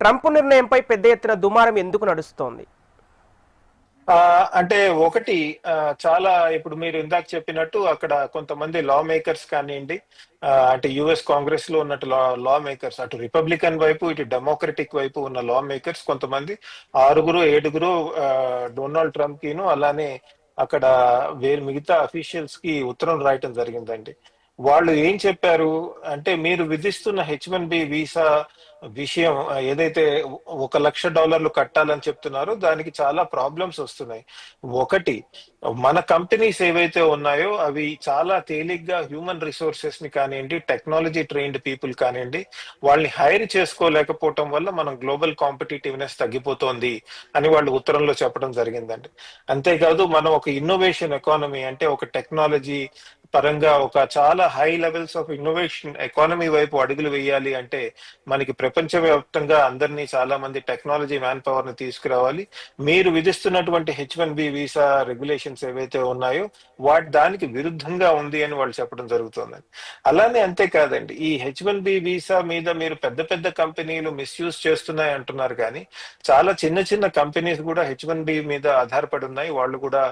Trump నిర్ణయంపై పెద్ద ఎత్తున దుమారం ఎందుకు నడుస్తోంది? ఆ, అంటే ఒకటి చాలా ఇప్పుడు మీరు ఇందాక చెప్పినట్టు అక్కడ కొంతమంది లా మేకర్స్ కానివ్వండి అంటే యుఎస్ కాంగ్రెస్లో ఉన్నట్టు లా లా మేకర్స్ అటు రిపబ్లికన్ వైపు ఇటు డెమోక్రటిక్ వైపు ఉన్న లా మేకర్స్ కొంతమంది ఆరుగురు ఏడుగురు డొనాల్డ్ ట్రంప్ కిను అలానే అక్కడ వేరు మిగతా అఫీషియల్స్కి ఉత్తరం రాయటం జరిగిందండి. వాళ్ళు ఏం చెప్పారు అంటే మీరు విధిస్తున్న హెచ్ వన్ బి వీసా విషయం ఏదైతే ఒక లక్ష డాలర్లు కట్టాలని చెప్తున్నారో దానికి చాలా ప్రాబ్లమ్స్ వస్తున్నాయి. ఒకటి మన కంపెనీస్ ఏవైతే ఉన్నాయో అవి చాలా తేలిగ్గా హ్యూమన్ రిసోర్సెస్ని కానివ్వండి టెక్నాలజీ ట్రైన్డ్ పీపుల్ కానివ్వండి వాళ్ళని హైర్ చేసుకోలేకపోవటం వల్ల మనం గ్లోబల్ కాంపిటేటివ్నెస్ తగ్గిపోతోంది అని వాళ్ళు ఉత్తరంలో చెప్పడం జరిగిందండి. అంతేకాదు మనం ఒక ఇన్నోవేషన్ ఎకానమీ అంటే ఒక టెక్నాలజీ పరంగా ఒక చాలా high levels of innovation economy వైపు అడుగులు వేయాలి అంటే మనకి ప్రపంచవ్యాప్తంగా అందరినీ చాలా మంది టెక్నాలజీ మ్యాన్ పవర్ని తీసుకురావాలి. మీరు విధిస్తున్నటువంటి H one B visa regulations ఏవైతే ఉన్నాయో వాటి దానికి విరుద్ధంగా ఉంది అని వాళ్ళు చెప్పడం జరుగుతుందండి అలానే అంతేకాదండి ఈ హెచ్ వన్ బి వీసా మీద మీరు పెద్ద పెద్ద కంపెనీలు మిస్యూజ్ చేస్తున్నాయి అంటున్నారు కానీ చాలా చిన్న చిన్న కంపెనీస్ కూడా హెచ్ వన్ బి మీద ఆధారపడి ఉన్నాయి. వాళ్ళు కూడా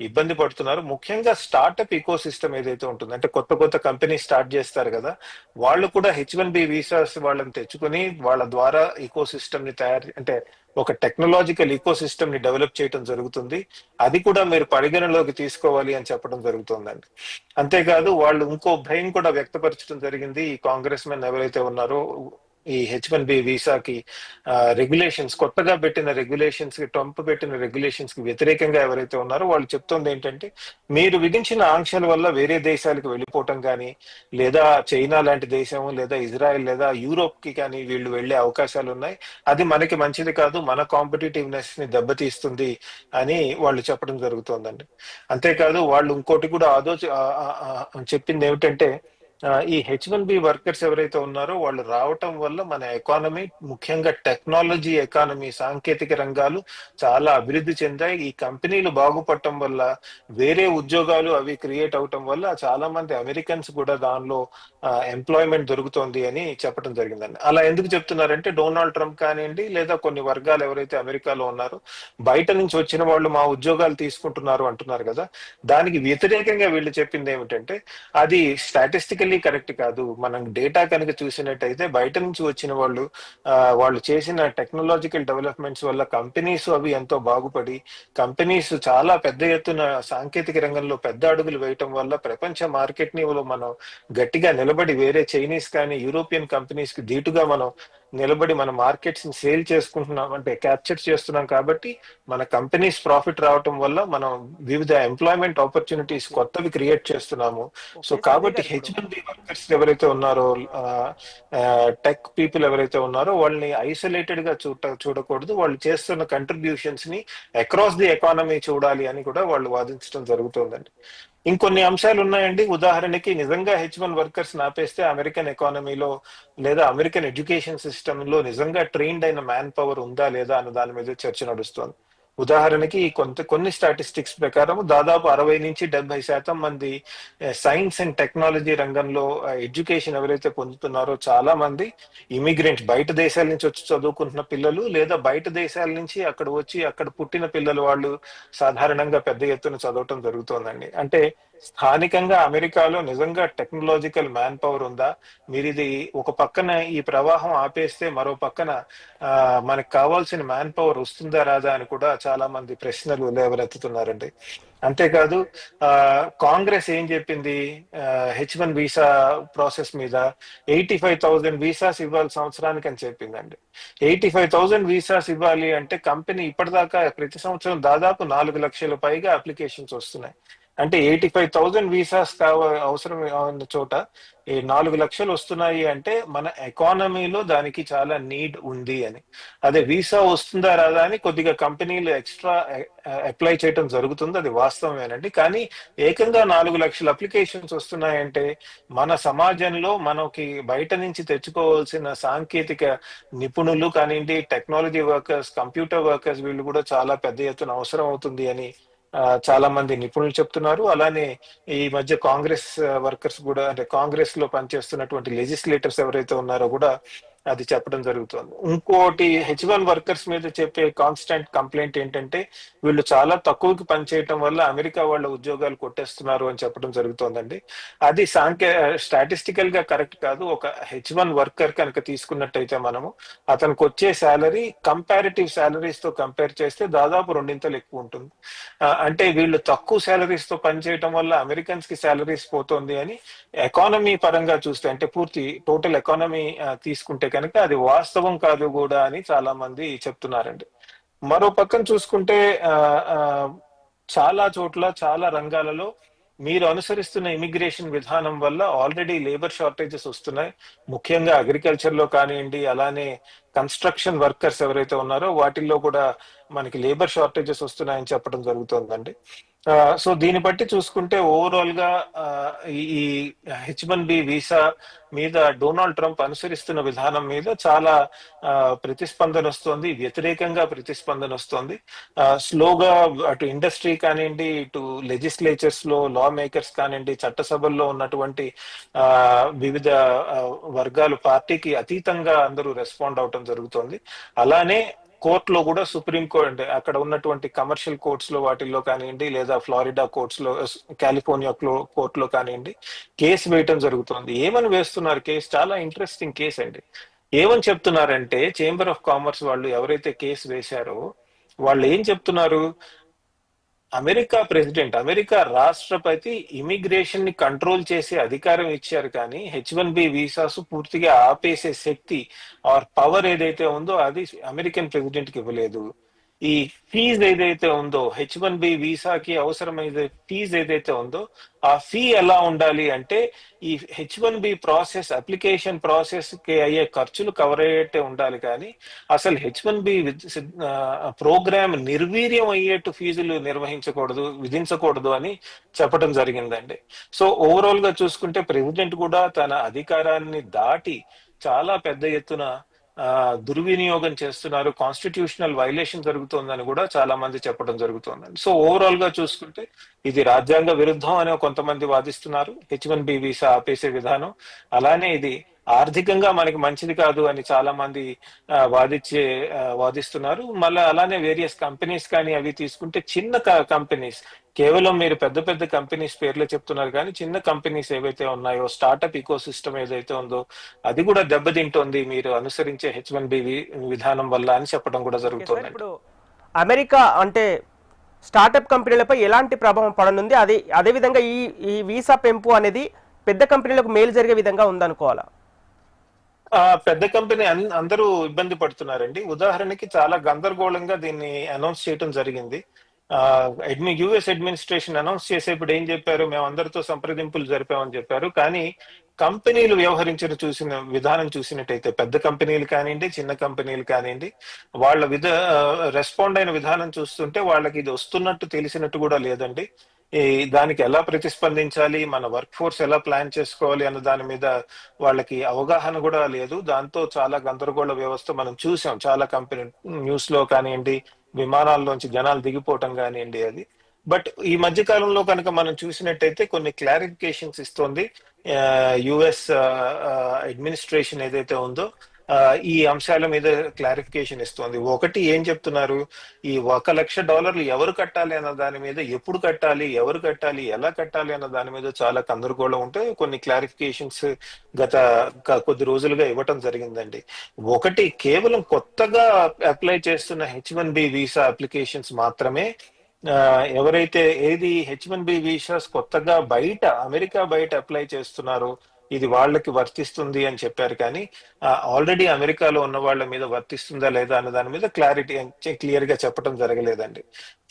ఇబ్బంది పడుతున్నారు. ముఖ్యంగా స్టార్టప్ ఈకో సిస్టమ్ ఏదైతే ఉంటుంది అంటే కొత్త కొత్త కంపెనీ స్టార్ట్ చేస్తారు కదా వాళ్ళు కూడా హెచ్ వన్ బి వీసాస్ వాళ్ళని తెచ్చుకొని వాళ్ళ ద్వారా ఈకో సిస్టమ్ని తయారు అంటే ఒక టెక్నాలజికల్ ఈకో సిస్టమ్ని డెవలప్ చేయడం జరుగుతుంది. అది కూడా మీరు పరిగణలోకి తీసుకోవాలి అని చెప్పడం జరుగుతుందండి. అంతేకాదు వాళ్ళు ఇంకో భయం కూడా వ్యక్తపరచడం జరిగింది. ఈ కాంగ్రెస్ మెన్ ఎవరైతే ఉన్నారో ఈ హెచ్ వన్ బి వీసాకి రెగ్యులేషన్స్ కొత్తగా పెట్టిన రెగ్యులేషన్స్కి ట్రంప్ పెట్టిన రెగ్యులేషన్స్కి వ్యతిరేకంగా ఎవరైతే ఉన్నారో వాళ్ళు చెప్తుంది ఏంటంటే మీరు విధించిన ఆంక్షల వల్ల వేరే దేశాలకు వెళ్ళిపోవటం కానీ లేదా చైనా లాంటి దేశం లేదా ఇజ్రాయెల్ లేదా యూరోప్కి కానీ వీళ్ళు వెళ్ళే అవకాశాలు ఉన్నాయి. అది మనకి మంచిది కాదు మన కాంపిటేటివ్నెస్ని దెబ్బతీస్తుంది అని వాళ్ళు చెప్పడం జరుగుతోందండి. అంతేకాదు వాళ్ళు ఇంకోటి కూడా ఆదో చెప్పింది ఏమిటంటే ఈ హెచ్ వన్ బి వర్కర్స్ ఎవరైతే ఉన్నారో వాళ్ళు రావటం వల్ల మన ఎకానమీ ముఖ్యంగా టెక్నాలజీ ఎకానమీ సాంకేతిక రంగాలు చాలా అభివృద్ధి చెందాయి. ఈ కంపెనీలు బాగుపడటం వల్ల వేరే ఉద్యోగాలు అవి క్రియేట్ అవటం వల్ల చాలా మంది అమెరికన్స్ కూడా దానిలో ఎంప్లాయ్మెంట్ దొరుకుతోంది అని చెప్పడం జరిగిందండి. అలా ఎందుకు చెప్తున్నారంటే డొనాల్డ్ ట్రంప్ కానివ్వండి లేదా కొన్ని వర్గాలు ఎవరైతే అమెరికాలో ఉన్నారో బయట నుంచి వచ్చిన వాళ్ళు మా ఉద్యోగాలు తీసుకుంటున్నారు అంటున్నారు కదా. దానికి వ్యతిరేకంగా వీళ్ళు చెప్పింది ఏమిటంటే అది స్టాటిస్టిక్ స్టాటిస్టికల్లీ కరెక్ట్ కాదు. మనం డేటా కనుక చూసినట్టయితే బయట నుంచి వచ్చిన వాళ్ళు వాళ్ళు చేసిన టెక్నాలజికల్ డెవలప్మెంట్స్ వల్ల కంపెనీస్ అవి ఎంతో బాగుపడి కంపెనీస్ చాలా పెద్ద ఎత్తున సాంకేతిక రంగంలో పెద్ద అడుగులు వేయటం వల్ల ప్రపంచ మార్కెట్ని మనం గట్టిగా నిలబడి వేరే చైనీస్ కానీ యూరోపియన్ కంపెనీస్కి ధీటుగా మనం నిలబడి మన మార్కెట్స్ని సేల్ చేసుకుంటున్నాం అంటే క్యాప్చర్ చేస్తున్నాం కాబట్టి మన కంపెనీస్ ప్రాఫిట్ రావటం వల్ల మనం వివిధ ఎంప్లాయ్మెంట్ ఆపర్చునిటీస్ కొత్తవి క్రియేట్ చేస్తున్నాము. సో కాబట్టి హెచ్ వర్కర్స్ ఎవరైతే ఉన్నారో టెక్ పీపుల్ ఎవరైతే ఉన్నారో వాళ్ళని ఐసోలేటెడ్గా చూడ చూడకూడదు. వాళ్ళు చేస్తున్న కంట్రిబ్యూషన్స్ని అక్రాస్ ది ఎకానమీ చూడాలి అని కూడా వాళ్ళు వాదించడం జరుగుతుందండి. ఇంకొన్ని అంశాలు ఉన్నాయండి ఉదాహరణకి నిజంగా హెచ్ వన్ వర్కర్స్ ఆపేస్తే అమెరికన్ ఎకానమీలో లేదా అమెరికన్ ఎడ్యుకేషన్ సిస్టమ్లో నిజంగా ట్రైన్డ్ అయిన మ్యాన్ పవర్ ఉందా లేదా అన్న దాని మీద చర్చ నడుస్తోంది. ఉదాహరణకి కొంత కొన్ని స్టాటిస్టిక్స్ ప్రకారం దాదాపు అరవై నుంచి డెబ్బై శాతం మంది సైన్స్ అండ్ టెక్నాలజీ రంగంలో ఎడ్యుకేషన్ ఎవరైతే పొందుతున్నారో చాలా మంది ఇమిగ్రెంట్ బయట దేశాల నుంచి వచ్చి చదువుకుంటున్న పిల్లలు లేదా బయట దేశాల నుంచి అక్కడ వచ్చి అక్కడ పుట్టిన పిల్లలు వాళ్ళు సాధారణంగా పెద్ద ఎత్తున చదవటం జరుగుతోందండి. అంటే స్థానికంగా అమెరికాలో నిజంగా టెక్నాలజికల్ మ్యాన్ పవర్ ఉందా? మీరు ఇది ఒక పక్కన ఈ ప్రవాహం ఆపేస్తే మరో పక్కన మనకు కావాల్సిన మ్యాన్ పవర్ వస్తుందా రాదా అని కూడా చాలా మంది ప్రశ్నలు లేవనెత్తుతున్నారండి. అంతేకాదు ఆ కాంగ్రెస్ ఏం చెప్పింది? హెచ్ వన్ వీసా ప్రాసెస్ మీద ఎయిటీ ఫైవ్ థౌసండ్ వీసాస్ ఇవ్వాలి సంవత్సరానికి అని చెప్పిందండి. ఎయిటీ ఫైవ్ థౌసండ్ వీసాస్ ఇవ్వాలి అంటే కంపెనీ ఇప్పటిదాకా ప్రతి సంవత్సరం దాదాపు నాలుగు లక్షల పైగా అప్లికేషన్స్ వస్తున్నాయి. అంటే ఎయిటీ ఫైవ్ థౌసండ్ వీసాస్ కావ అవసరం ఉన్న చోట ఈ నాలుగు లక్షలు వస్తున్నాయి అంటే మన ఎకానమీలో దానికి చాలా నీడ్ ఉంది అని. అదే వీసా వస్తుందా రాదా అని కొద్దిగా కంపెనీలు ఎక్స్ట్రా అప్లై చేయడం జరుగుతుంది. అది వాస్తవమేనండి. కానీ ఏకంగా నాలుగు లక్షల అప్లికేషన్స్ వస్తున్నాయంటే మన సమాజంలో మనకి బయట నుంచి తెచ్చుకోవాల్సిన సాంకేతిక నిపుణులు కానివ్వండి టెక్నాలజీ వర్కర్స్ కంప్యూటర్ వర్కర్స్ వీళ్ళు కూడా చాలా పెద్ద ఎత్తున అవసరం అవుతుంది అని చాలా మంది నిపుణులు చెప్తున్నారు. అలానే ఈ మధ్య కాంగ్రెస్ వర్కర్స్ కూడా అంటే కాంగ్రెస్లో పనిచేస్తున్నటువంటి లెజిస్లేటర్స్ ఎవరైతే ఉన్నారో కూడా అది చెప్పడం జరుగుతుంది. ఇంకోటి హెచ్ వన్ వర్కర్స్ మీద చెప్పే కాన్స్టెంట్ కంప్లైంట్ ఏంటంటే వీళ్ళు చాలా తక్కువకి పనిచేయటం వల్ల అమెరికా వాళ్ళ ఉద్యోగాలు కొట్టేస్తున్నారు అని చెప్పడం జరుగుతోందండి. అది సాంకే స్టాటిస్టికల్గా కరెక్ట్ కాదు. ఒక హెచ్ వన్ వర్కర్ కనుక తీసుకున్నట్టయితే మనము అతనికి వచ్చే శాలరీ కంపారిటివ్ శాలరీస్తో కంపేర్ చేస్తే దాదాపు రెండింతలు ఎక్కువ ఉంటుంది. అంటే వీళ్ళు తక్కువ శాలరీస్తో పనిచేయటం వల్ల అమెరికన్స్కి శాలరీస్ పోతుంది అని ఎకానమీ పరంగా చూస్తే అంటే పూర్తి టోటల్ ఎకానమీ తీసుకుంటే కనుక అది వాస్తవం కాదు కూడా అని చాలా మంది చెప్తున్నారండి. మరో పక్కన చూసుకుంటే చాలా చోట్ల చాలా రంగాలలో మీరు అనుసరిస్తున్న ఇమిగ్రేషన్ విధానం వల్ల ఆల్రెడీ లేబర్ షార్టేజెస్ వస్తున్నాయి. ముఖ్యంగా అగ్రికల్చర్లో కానివ్వండి అలానే కన్స్ట్రక్షన్ వర్కర్స్ ఎవరైతే ఉన్నారో వాటిల్లో కూడా మనకి లేబర్ షార్టేజెస్ వస్తున్నాయని చెప్పడం జరుగుతుందండి. సో దీన్ని బట్టి చూసుకుంటే ఓవరాల్గా ఆ, ఈ- హెచ్ వన్ బి వీసా మీద డొనాల్డ్ ట్రంప్ అనుసరిస్తున్న విధానం మీద చాలా ఆ, ప్రతిస్పందన వస్తుంది వ్యతిరేకంగా ప్రతిస్పందన వస్తుంది. ఆ, స్లోగా అటు ఇండస్ట్రీ కానివ్వండి ఇటు లెజిస్లేచర్స్లో లా మేకర్స్ కానివ్వండి చట్టసభల్లో ఉన్నటువంటి ఆ, వివిధ వర్గాలు పార్టీకి అతీతంగా అందరూ రెస్పాండ్ అవటం జరుగుతుంది. అలానే కోర్టులో కూడా సుప్రీం కోర్ట్ అక్కడ ఉన్నటువంటి కమర్షియల్ కోర్ట్స్లో వాటిల్లో కానివ్వండి లేదా ఫ్లారిడా కోర్ట్స్లో కాలిఫోర్నియా కోర్టులో కానివ్వండి కేసు వేయటం జరుగుతుంది. ఏమని వేస్తున్నారు కేసు? చాలా ఇంట్రెస్టింగ్ కేసు అండి. ఏమని చెప్తున్నారంటే చేంబర్ ఆఫ్ కామర్స్ వాళ్ళు ఎవరైతే కేసు వేశారో వాళ్ళు ఏం చెప్తున్నారు? అమెరికా ప్రెసిడెంట్ అమెరికా రాష్ట్రపతి ఇమిగ్రేషన్ని కంట్రోల్ చేసే అధికారం ఇచ్చారు కానీ హెచ్ వన్ బి వీసాస్ పూర్తిగా ఆపేసే శక్తి ఆర్ పవర్ ఏదైతే ఉందో అది అమెరికన్ ప్రెసిడెంట్కి ఇవ్వలేదు. ఈ ఫీజ్ ఏదైతే ఉందో హెచ్ వన్ బి వీసాకి అవసరమైన ఫీజ్ ఏదైతే ఉందో ఆ ఫీ ఎలా ఉండాలి అంటే ఈ H one B process application ప్రాసెస్కి అయ్యే ఖర్చులు కవర్ అయ్యేట్టే ఉండాలి కానీ అసలు హెచ్ వన్ బి ప్రోగ్రామ్ నిర్వీర్యం అయ్యేట్టు ఫీజులు నిర్వహించకూడదు విధించకూడదు అని చెప్పడం జరిగిందండి. సో ఓవరాల్గా చూసుకుంటే ప్రెసిడెంట్ కూడా తన అధికారాన్ని దాటి చాలా పెద్ద ఎత్తున దుర్వినియోగం చేస్తున్నారు. కాన్స్టిట్యూషనల్ వైలేషన్ జరుగుతోందని కూడా చాలా మంది చెప్పడం జరుగుతుందండి. సో ఓవరాల్గా చూసుకుంటే ఇది రాజ్యాంగ విరుద్ధం అని కొంతమంది వాదిస్తున్నారు. హెచ్ వన్ బి వీసా ఆపేసే విధానం. అలానే ఇది ఆర్థికంగా మనకి మంచిది కాదు అని చాలా మంది ఆ, వాదించే ఆ, వాదిస్తున్నారు. మళ్ళీ అలానే వేరియస్ కంపెనీస్ కానీ అవి తీసుకుంటే చిన్న కంపెనీస్ కేవలం మీరు పెద్ద పెద్ద కంపెనీస్ పేర్లే చెప్తున్నారు కానీ చిన్న కంపెనీస్ ఏవైతే ఉన్నాయో స్టార్టప్ ఈకో సిస్టమ్ ఏదైతే ఉందో అది కూడా దెబ్బతింటోంది మీరు అనుసరించే హెచ్ వన్ బి విధానం వల్ల అని చెప్పడం కూడా జరుగుతుంది ఇప్పుడు అమెరికా అంటే స్టార్టప్ కంపెనీలపై ఎలాంటి ప్రభావం పడనుంది? అది అదేవిధంగా ఈ ఈ వీసా పెంపు అనేది పెద్ద కంపెనీలకు మేలు జరిగే విధంగా ఉందనుకోవాలా? పెద్ద కంపెనీ అందరూ ఇబ్బంది పడుతున్నారండి. ఉదాహరణకి చాలా గందరగోళంగా దీన్ని అనౌన్స్ చేయడం జరిగింది. ఆ అడ్మి యుఎస్ అడ్మినిస్ట్రేషన్ అనౌన్స్ చేసేప్పుడు ఏం చెప్పారు? మేము అందరితో సంప్రదింపులు జరిపామని చెప్పారు. కానీ కంపెనీలు వ్యవహరించిన చూసిన విధానం చూసినట్టయితే పెద్ద కంపెనీలు కానివ్వండి చిన్న కంపెనీలు కానివ్వండి వాళ్ళ విధ రెస్పాండ్ అయిన విధానం చూస్తుంటే వాళ్ళకి ఇది వస్తున్నట్టు తెలిసినట్టు కూడా లేదండి. దానికి ఎలా ప్రతిస్పందించాలి? మన వర్క్ ఫోర్స్ ఎలా ప్లాన్ చేసుకోవాలి అన్న దాని మీద వాళ్ళకి అవగాహన కూడా లేదు. దాంతో చాలా గందరగోళ వ్యవస్థ మనం చూసాం. చాలా కంపెనీ న్యూస్లో కానివ్వండి విమానాల్లోంచి జనాలు దిగిపోవటం కానివ్వండి అది. బట్ ఈ మధ్య కాలంలో కనుక మనం చూసినట్టయితే కొన్ని క్లారిఫికేషన్స్ ఇస్తోంది. యుఎస్ అడ్మినిస్ట్రేషన్ ఏదైతే ఉందో ఈ అంశాల మీద క్లారిఫికేషన్ ఇస్తోంది. ఒకటి ఏం చెప్తున్నారు? ఈ ఒక లక్ష డాలర్లు ఎవరు కట్టాలి అన్న దాని మీద ఎప్పుడు కట్టాలి ఎవరు కట్టాలి ఎలా కట్టాలి అన్న దాని మీద చాలా గందరగోళం ఉంటే కొన్ని క్లారిఫికేషన్స్ గత కొద్ది రోజులుగా ఇవ్వటం జరిగిందండి. ఒకటి కేవలం కొత్తగా అప్లై చేస్తున్న H one B visa applications మాత్రమే ఆ, ఎవరైతే ఏది హెచ్ వన్ బి వీసాస్ కొత్తగా బయట అమెరికా బయట అప్లై చేస్తున్నారో ఇది వాళ్ళకి వర్తిస్తుంది అని చెప్పారు. కానీ ఆల్రెడీ అమెరికాలో ఉన్న వాళ్ళ మీద వర్తిస్తుందా లేదా అన్న దాని మీద క్లారిటీ క్లియర్గా చెప్పడం జరగలేదండి.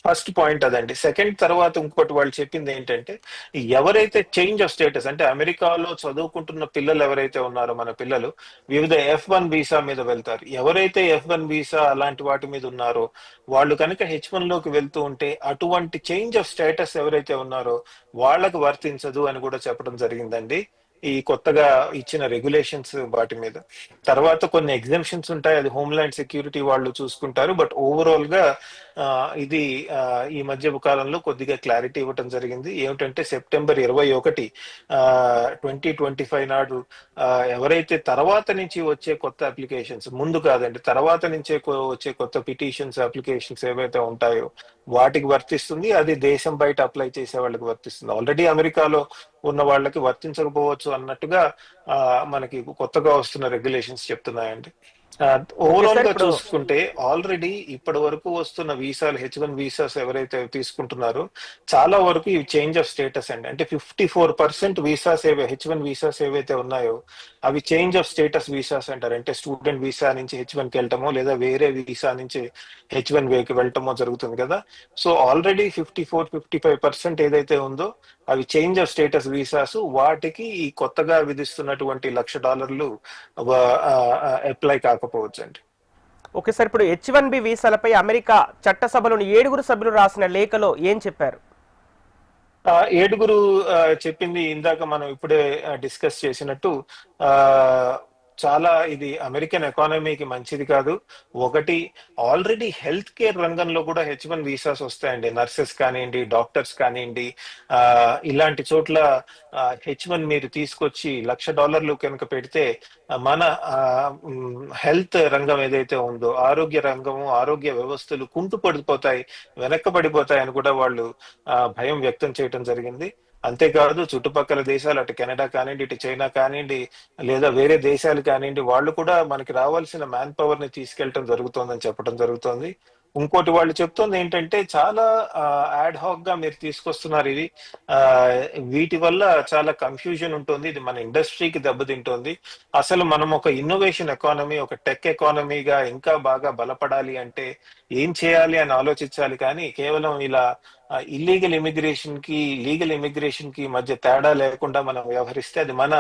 ఫస్ట్ పాయింట్ అదండి. సెకండ్ తర్వాత ఇంకోటి వాళ్ళు చెప్పింది ఏంటంటే ఎవరైతే చేంజ్ ఆఫ్ స్టేటస్ అంటే అమెరికాలో చదువుకుంటున్న పిల్లలు ఎవరైతే ఉన్నారో మన పిల్లలు వివిధ ఎఫ్ వన్ వీసా మీద వెళ్తారు. ఎవరైతే ఎఫ్ వన్ వీసా అలాంటి వాటి మీద ఉన్నారో వాళ్ళు కనుక హెచ్ వన్లోకి వెళ్తూ ఉంటే అటువంటి చేంజ్ ఆఫ్ స్టేటస్ ఎవరైతే ఉన్నారో వాళ్ళకు వర్తించదు అని కూడా చెప్పడం జరిగిందండి. ఈ కొత్తగా ఇచ్చిన రెగ్యులేషన్స్ వాటి మీద. తర్వాత కొన్ని ఎగ్జామ్షన్స్ ఉంటాయి. అది హోమ్ల్యాండ్ సెక్యూరిటీ వాళ్ళు చూసుకుంటారు. బట్ ఓవరాల్గా ఇది ఈ మధ్య కాలంలో కొద్దిగా క్లారిటీ ఇవ్వటం జరిగింది. ఏమిటంటే సెప్టెంబర్ ఇరవై ఒకటి ట్వంటీ ట్వంటీ ఫైవ్ నాడు ఎవరైతే తర్వాత నుంచి వచ్చే కొత్త అప్లికేషన్స్ ముందు కాదండి తర్వాత నుంచే వచ్చే కొత్త పిటిషన్స్ అప్లికేషన్స్ ఏవైతే ఉంటాయో వాటికి వర్తిస్తుంది. అది దేశం బయట అప్లై చేసే వాళ్ళకి వర్తిస్తుంది. ఆల్రెడీ అమెరికాలో ఉన్న వాళ్ళకి వర్తించకపోవచ్చు అన్నట్టుగా మనకి కొత్తగా వస్తున్న రెగ్యులేషన్స్ చెప్తున్నాయండి. ఓవరాల్గా చూసుకుంటే ఆల్రెడీ ఇప్పటి వరకు వస్తున్న వీసాలు హెచ్ వన్ వీసాస్ ఎవరైతే తీసుకుంటున్నారో చాలా వరకు ఇవి చేంజ్ ఆఫ్ స్టేటస్ అండి. అంటే ఫిఫ్టీ ఫోర్ పర్సెంట్ వీసాస్ ఏవై హెచ్ వన్ వీసాస్ ఏవైతే ఉన్నాయో అవి చేంజ్ ఆఫ్ స్టేటస్ వీసాస్ అంటారు. అంటే స్టూడెంట్ వీసా నుంచి హెచ్ వన్కి వెళ్ళటమో లేదా వేరే వీసా నుంచి హెచ్ వన్ వేకి వెళ్ళటమో జరుగుతుంది కదా. So already fifty four fifty five percent ఏదైతే ఉందో అవి చేంజ్ ఆఫ్ స్టేటస్ వీసాస్ వాటికి ఈ కొత్తగా విధిస్తున్నటువంటి లక్ష డాలర్లు అప్లై కాకపోవచ్చు అండి ఓకే సార్ ఇప్పుడు హెచ్ వన్ బి వీసాలపై అమెరికా చట్టసభలోని ఏడుగురు సభ్యులు రాసిన లేఖలో ఏం చెప్పారు? ఏడుగురు చెప్పింది ఇందాక మనం ఇప్పుడే డిస్కస్ చేసినట్టు ఆ చాలా ఇది అమెరికన్ ఎకానమీకి మంచిది కాదు. ఒకటి ఆల్రెడీ హెల్త్ కేర్ రంగంలో కూడా హెచ్ వన్ వీసాస్ వస్తాయండి. నర్సెస్ కానివ్వండి డాక్టర్స్ కానివ్వండి. ఆ ఇలాంటి చోట్ల హెచ్ వన్ మీరు తీసుకొచ్చి లక్ష డాలర్లు కనుక పెడితే ఆ, మన హెల్త్ రంగం ఏదైతే ఉందో ఆరోగ్య రంగము ఆరోగ్య వ్యవస్థలు కుంటు పడిపోతాయి వెనక్కబడిపోతాయి అని కూడా వాళ్ళు భయం వ్యక్తం చేయడం జరిగింది. అంతేకాదు చుట్టుపక్కల దేశాలు అటు కెనడా కానివ్వండి ఇటు చైనా కానివ్వండి లేదా వేరే దేశాలు కానివ్వండి వాళ్ళు కూడా మనకి రావాల్సిన మ్యాన్ పవర్ని తీసుకెళ్ళటం జరుగుతుందని చెప్పడం జరుగుతుంది. ఇంకోటి వాళ్ళు చెప్తుంది ఏంటంటే చాలా యాడ్ హాక్గా మీరు తీసుకొస్తున్నారు ఇది. ఆ, వీటి వల్ల చాలా కన్ఫ్యూజన్ ఉంటుంది. ఇది మన ఇండస్ట్రీకి దెబ్బతింటోంది. అసలు మనం ఒక ఇన్నోవేషన్ ఎకానమీ ఒక టెక్ ఎకానమీగా ఇంకా బాగా బలపడాలి అంటే ఏం చేయాలి అని ఆలోచించాలి కానీ కేవలం ఇలా ఇల్లీగల్ ఇమిగ్రేషన్కి లీగల్ ఇమిగ్రేషన్కి మధ్య తేడా లేకుండా మనం వ్యవహరిస్తే అది మన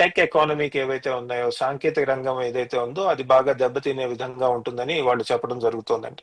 టెక్ ఎకానమీకి ఏవైతే ఉన్నాయో సాంకేతిక రంగం ఏదైతే ఉందో అది బాగా దెబ్బతినే విధంగా ఉంటుందని వాళ్ళు చెప్పడం జరుగుతుందండి.